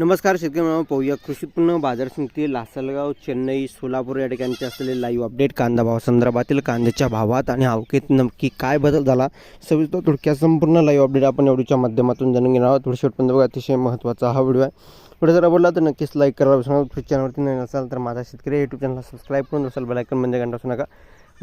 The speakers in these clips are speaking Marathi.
नमस्कार शेतकरी मित्रांनो पाहूया कृषी उत्पन्न बाजार समिती लासलगाव चेन्नई सोलापूर या ठिकाणचे असलेले लाईव्ह अपडेट कांदा भावासंदर्भातील कांद्याच्या भावात आणि अवकेत नक्की काय बदल झाला सविस्तर थोडक्यात संपूर्ण लाईव्ह अपडेट आपण एवढीच्या माध्यमातून जाणून घेणार आहोत. थोडं शेवटपर्यंत बघा अतिशय महत्त्वाचा हा व्हिडिओ आहे. व्हिडिओ जर आवडला तर नक्कीच लाईक करा. विसरू चॅनलवरती नवीन असाल तर माझा शेतकरी यूट्यूब चॅनलला सबस्क्राईब करून असाल बेलायकन म्हणजे घंटा असू नका.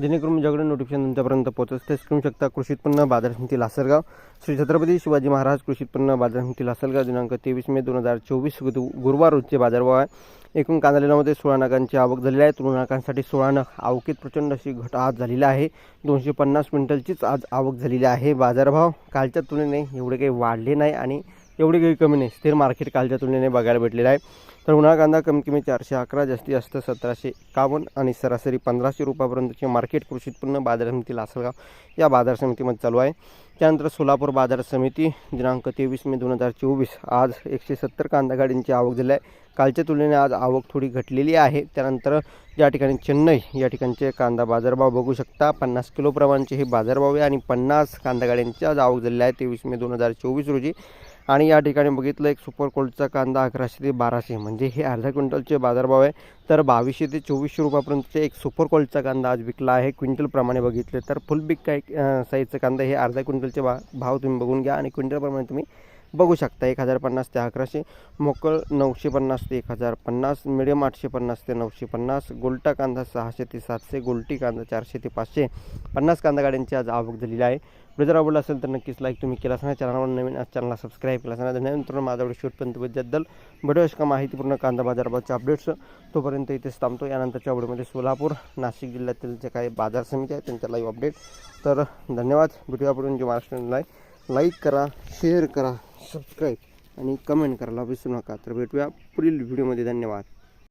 जेणेकरून माझ्याकडे नोटिफिकेशन तुमच्यापर्यंत पोहोचत तेच करू शकता कृषी उत्पन्न बाजार समिती लासलगाव. श्री छत्रपती शिवाजी महाराज कृषी उत्पन्न बाजार समिती लासलगाव दिनांक तेवीस मे दोन हजार चोवीस गुरुवार रोजचे बाजारभाव आहे. एकूण कांदा लिलावामध्ये सोळा नागांची आवक झालेली आहे. तृण नागांसाठी सोळा नग आवकीत प्रचंड अशी घट आज झालेली आहे. दोनशे पन्नास क्विंटलचीच आज आवक झालेली आहे. बाजारभाव कालच्या तुलनेने एवढे काही वाढले नाही आणि एवढी काही कमी नाही. स्थिर मार्केट कालच्या तुलनेने बघायला भेटलेलं आहे. तर उन्हाळा कांदा कमी कमी चारशे अकरा जास्तीत जास्त सतराशे एकावन्न आणि सरासरी पंधराशे रुपयापर्यंतचे मार्केट कृषी उत्पन्न बाजार समिती लासलगाव या बाजार समितीमध्ये चालू आहे. त्यानंतर सोलापूर बाजार समिती दिनांक तेवीस मे दोन हजार चोवीस आज एकशे सत्तर कांदा गाडींची आवक झाली आहे. कालच्या तुलनेने आज आवक थोडी घटलेली आहे. त्यानंतर या ठिकाणी चेन्नई या ठिकाणचे कांदा बाजारभाव बघू शकता. पन्नास किलोप्रमाणचे हे बाजारभाव आहे आणि पन्नास कांदा गाड्यांची आज आवक झालेली आहे तेवीस मे दोन हजार चोवीस रोजी. आणि या ठिकाणी बघितलं एक सुपर कोल्डचा कांदा अकराशे ते बाराशे. म्हणजे हे अर्धा क्विंटलचे बाजारभाव आहे. तर बावीसशे ते चोवीसशे रुपयापर्यंतचे एक सुपर कोल्डचा कांदा आज विकला आहे. क्विंटलप्रमाणे बघितले तर फुल बिग काय साईजचा कांदा हे अर्धा क्विंटलचे बा भाव तुम्ही बघून घ्या आणि क्विंटलप्रमाणे तुम्ही बघू शकता एक हजार पन्नास ते अकराशे. मोकळ नऊशे पन्नास ते एक हजार पन्नास मिडियम आठशे पन्नास ते नऊशे पन्नास गोल्टा कांदा सहाशे ते सातशे गोलटी कांदा चारशे ते पाचशे. पन्नास कांदा गाड्यांची आज आवक झालेली आहे. व्हिडिओ जर आवडला असेल तर नक्कीच लाईक तुम्ही केला असणार. चॅनलवर नवीन चॅनलला सबस्क्राईब केला असणार. धन्यवाद माझा व्हिडिओ शूटपर्यंत बद्दल व्हिडिओ का माहितीपूर्ण कांदा बाजाराबाबतचे अपडेट्स तोपर्यंत इथेच थांबतो. यानंतरच्या व्हिडिओमध्ये सोलापूर नाशिक जिल्ह्यातील जे काही बाजार समिती आहे त्यांच्या लाईव्ह अपडेट तर धन्यवाद. व्हिडिओ आपण जे महाराष्ट्र लाईक करा शेअर करा. सबस्क्राईब आणि कमेंट करायला विसरू नका. तर भेटूया पुढील व्हिडिओमध्ये धन्यवाद.